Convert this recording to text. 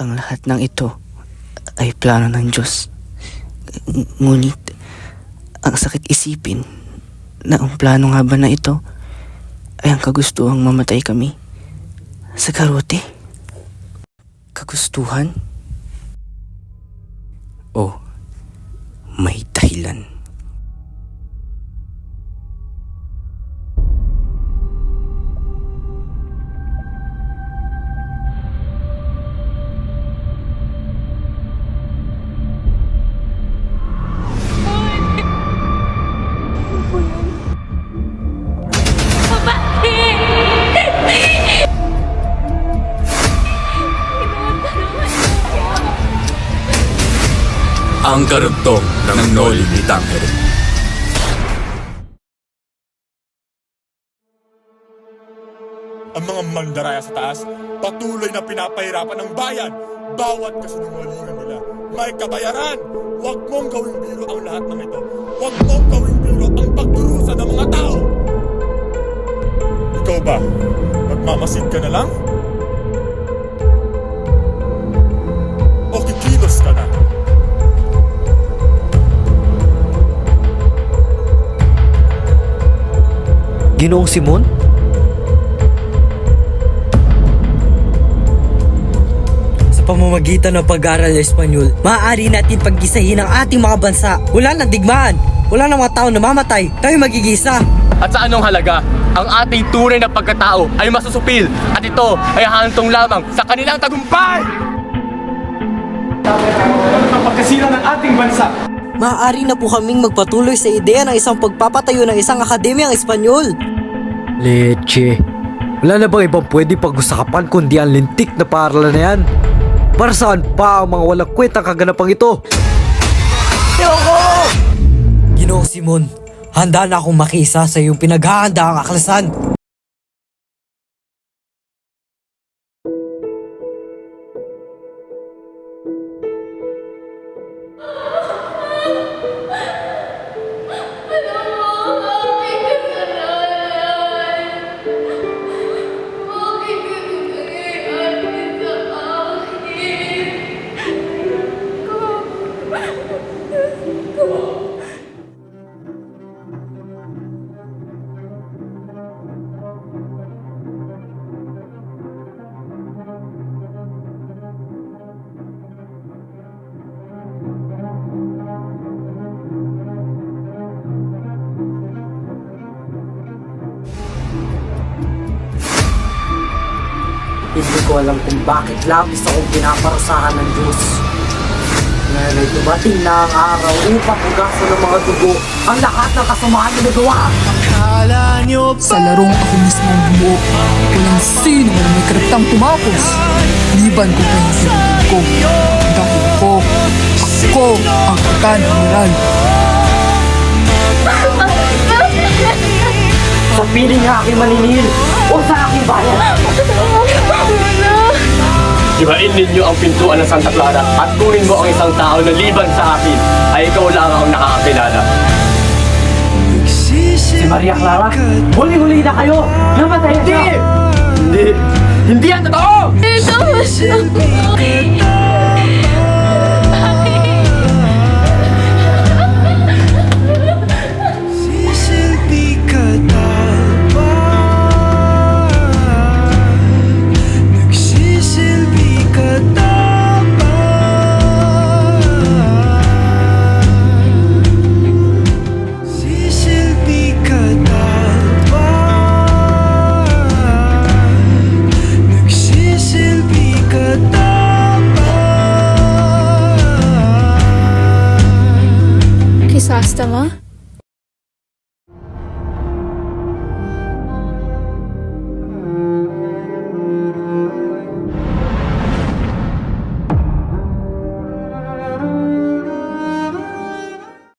Ang lahat ng ito ay plano ng Diyos. Ng- Ngunit, ang sakit isipin na ang plano nga ba na ito ay ang kagustuhang mamatay kami sa karote. Kagustuhan? O may dahilan? Ang karugtong ng Noli ni Tangere. Ang mga mandaraya sa taas, patuloy na pinapahirapan ng bayan. Bawat kasinungalingan nila, may kabayaran. Huwag mong gawing biro ang lahat ng ito. Huwag mong gawing biro ang pagdurusa ng mga tao. Ikaw ba? Magmamasid ka na lang? Ginoong Simon? Sa pamamagitan ng pag-aaral ng Espanyol, maaari natin pag-gisahin ang ating mga bansa. Wala nang digmaan, wala nang mga tao namamatay, tayo magigisa. At sa anong halaga, ang ating tunay na pagkatao ay masusupil at ito ay hahantong lamang sa kanilang tagumpay! Maaari na po kaming magpatuloy sa ideya ng isang pagpapatayo ng isang akademiyang Espanyol. Leche. Wala na bang ibang pwede pag-usapan kundi ang lintik na paaralan na yan? Para saan pa ang mga walang kwentang kaganapang ito? Ginoong Simon, handa na akong makisa sa iyong pinaghahanda ang aklasan. Hindi ko alam kung bakit labis akong pinaparusahan ng Diyos. Ngayon dumating na ang araw upang hugasan ng mga dugo ang lahat ng kasamahan na nagawa. Sa larong ako mismo ang bumuo, walang sino man may karapatang tumapos. Liban ko kay sarili ko. Dahil ko, ako ang general. Sa piling ng aking maninil o sa aking bayan. Ibain ninyo ang pintuan ng Santa Clara at kunin mo ang isang tao na liban sa akin ay ikaw lang ang nakakakilala. Si Maria Clara, huli-huli na kayo! Namatay na siya! Hindi! Hindi yan totoo! చేస్తావా?